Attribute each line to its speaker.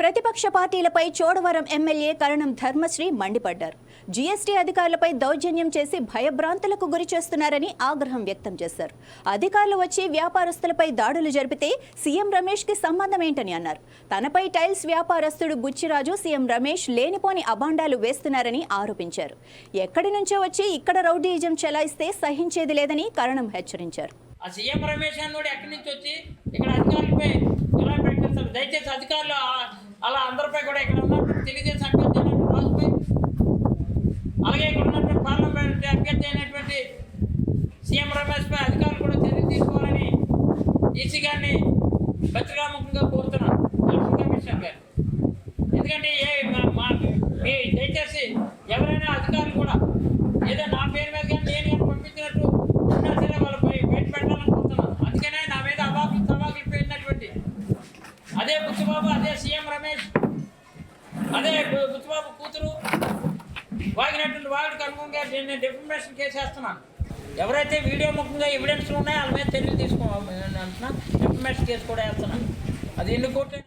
Speaker 1: ప్రతిపక్ష పార్టీలపై చోడవరం ఎమ్మెల్యే కరణం ధర్మశ్రీ మండిపడ్డారు. జీఎస్టీ అధికారులపై దౌర్జన్యం చేసి భయభ్రాంతులకు గురి చేస్తున్నారని ఆగ్రహం వ్యక్తం చేశారు. అధికారులు వచ్చి వ్యాపారస్తులపై దాడులు జరిపితే సీఎం రమేష్కి సంబంధం ఏంటని అన్నారు. తనపై టైల్స్ వ్యాపారస్తుడు బుచ్చిరాజు సీఎం రమేష్ లేనిపోని అభాండాలు వేస్తున్నారని ఆరోపించారు. ఎక్కడి నుంచో వచ్చి ఇక్కడ రౌడీయిజం చెలాయిస్తే సహించేది లేదని కరణం హెచ్చరించారు.
Speaker 2: ఆ సీఎం రమేష్ అన్నోడు ఎక్కడి నుంచి వచ్చి ఇక్కడ అధికారులపై ఇలా పెట్టేస్తారు దయచేసి అధికారులు ఆ- అలా కూడా ఇక్కడ ఉన్నటువంటి తెలుగుదేశం అభ్యర్థి అయినటువంటి రాజుపై అలాగే ఇక్కడ ఉన్నటువంటి పార్లమెంట్ అభ్యర్థి అయినటువంటి సీఎం రమేష్పై అధికారులు కూడా చర్య తీసుకోవాలని ఈసీ గారిని పత్రికాముఖంగా కోరుతున్నాను. ఎలక్షన్ కమిషన్ గారు. ఎందుకంటే ఏ మా- మా దయచేసి ఎవరైనా అధికారులు కూడా ఏదో నా పేరు మీద కానీ నేను కానీ పంపించినట్టు ఉన్నా సరే వాళ్ళపై బయట పెట్టాలని కోరుతున్నాను. అందుకనే నా మీద అవాకులు తవాకులు పెట్టినటువంటి అదే బుచ్చిబాబు అదే సీఎం రమేష్ అదే బుచ్చిబాబు కూతురు వాగినటువంటి వాడికి అనుగుణంగా నేను డిఫర్మేషన్ కేసు వేస్తున్నాను. ఎవరైతే వీడియో ముఖంగా ఎవిడెన్స్లు ఉన్నాయో వాళ్ళ మీద చర్యలు తీసుకో అంటున్నా డిఫర్మేషన్ కేసు కూడా వేస్తున్నాను. అది ఎన్ని కోట్లు